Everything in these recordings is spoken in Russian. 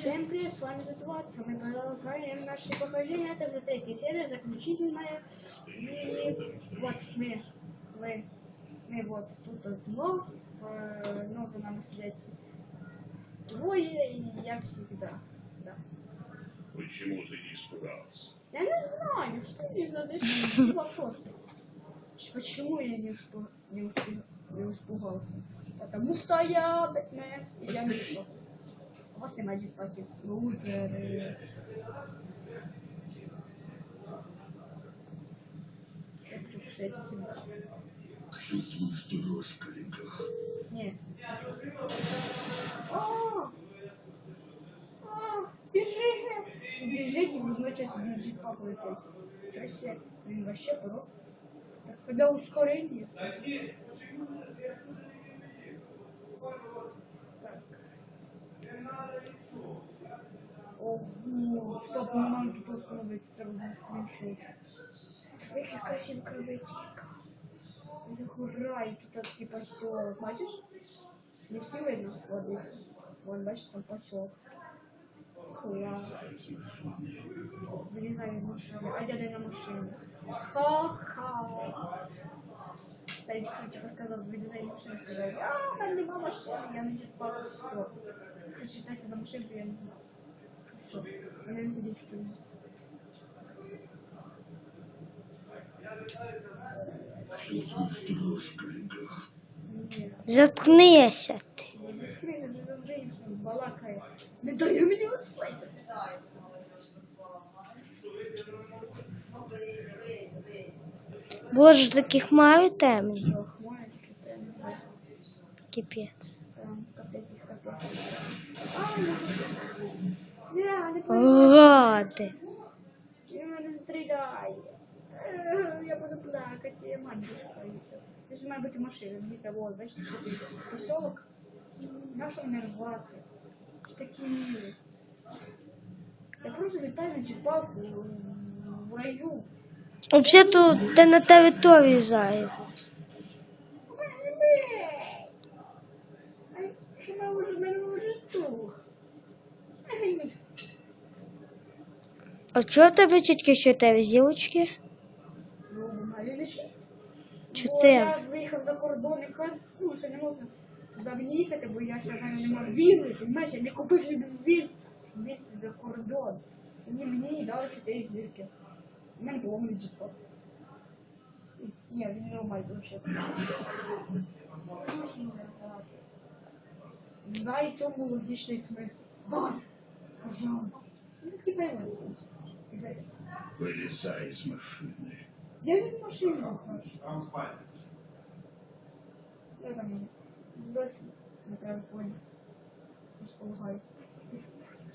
Всем привет, с вами Затват. Мы продолжаем наши похождения. Это уже третья серия, заключительная. И вот мы, мы, мы вот тут одно, э, то нам сидеть двое, и я всегда, да. Почему ты не испугался? Я не знаю, что мне задать вопросы. Почему я не, испу- не, успе- не испугался? Потому что я Бэтмен, и я не испугался. У вас нема джекпаки. Лузеры. Я хочу фильм. Чувствуешь дрожь в коленках. Не. О! О, Бежи! Бежите, вы значит джекпак лететь. Чё себе? Блин, вообще порог. Когда ускорение? Так. Ого, стоп, не могу тут установить сразу скриншот. Смотри, какая красивая кровотека. Захурай, тут такой поселок, бачишь? Не все видно? Вот видите. Вон, бачишь, там поселок. Класс. Вылезай из машины. А дядя на машине. Ха-ха. Да, я чуть типа сказал, вылезай из машины, сказал, а, нема машины, я на джетпак, все. считается за машинку, я не знаю. Что? Я не сидеть. Заткнися ти. Боже, таких маю темних. Кипец. Прям капець, капець. А, не Я не Ради. Він мене стріляє. Е, Я буду плакати, я мать боюся. Це ж має бути машина, мені того, бачите, що тут поселок. Нащо мене рвати? Ж такі милі. Я просто літаю на чіпаку в раю. Взагалі тут ти на території зайві. А чого в тебе тільки чотири зілочки? Ну, малі не шість. Чотири. Бо я виїхав за кордон і кажу, ну, що не можу туди мені їхати, бо я ще в мене немає візи, розумієш, я не купив собі віз, щоб їхати за кордон. Мені мені дали чотири зірки. У мене повний джекпот. Ні, він не умається взагалі. Дай цьому логічний смисл. Дай! Пожалуйста. Ну, такі появилися. Вылезай из машины. Я від машину хочу. Там спать. Я там досі на телефоні розполагаюся.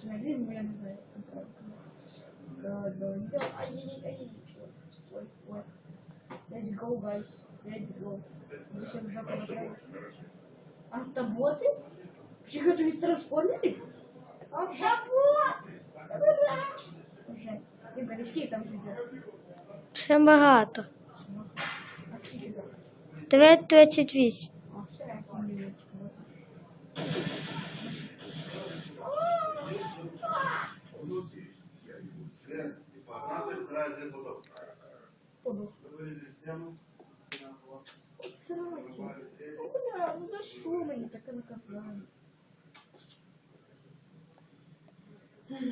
Чи на вільному, я не знаю, як там правильно. Да, да, да. Ай-яй-яй-яй. Ой, ой. Let's go, guys. Let's go. Буду ще два направо. Автоботы? Вообще из трансформеров? Автобот! Ура! Скільки там живе? Ще багато. А скільки зараз? 9.38. Сраки. Ну за що мені таке наказання?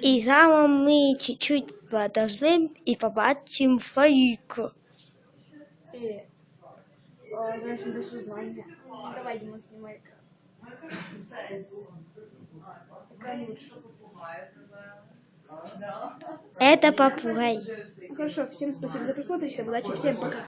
І зараз ми чуть-чуть подождем і побачимо флайку. Привет. О, знаешь, это. Давай, Дима, попугай. Хорошо, всем спасибо за просмотр, всем удачи, всем пока.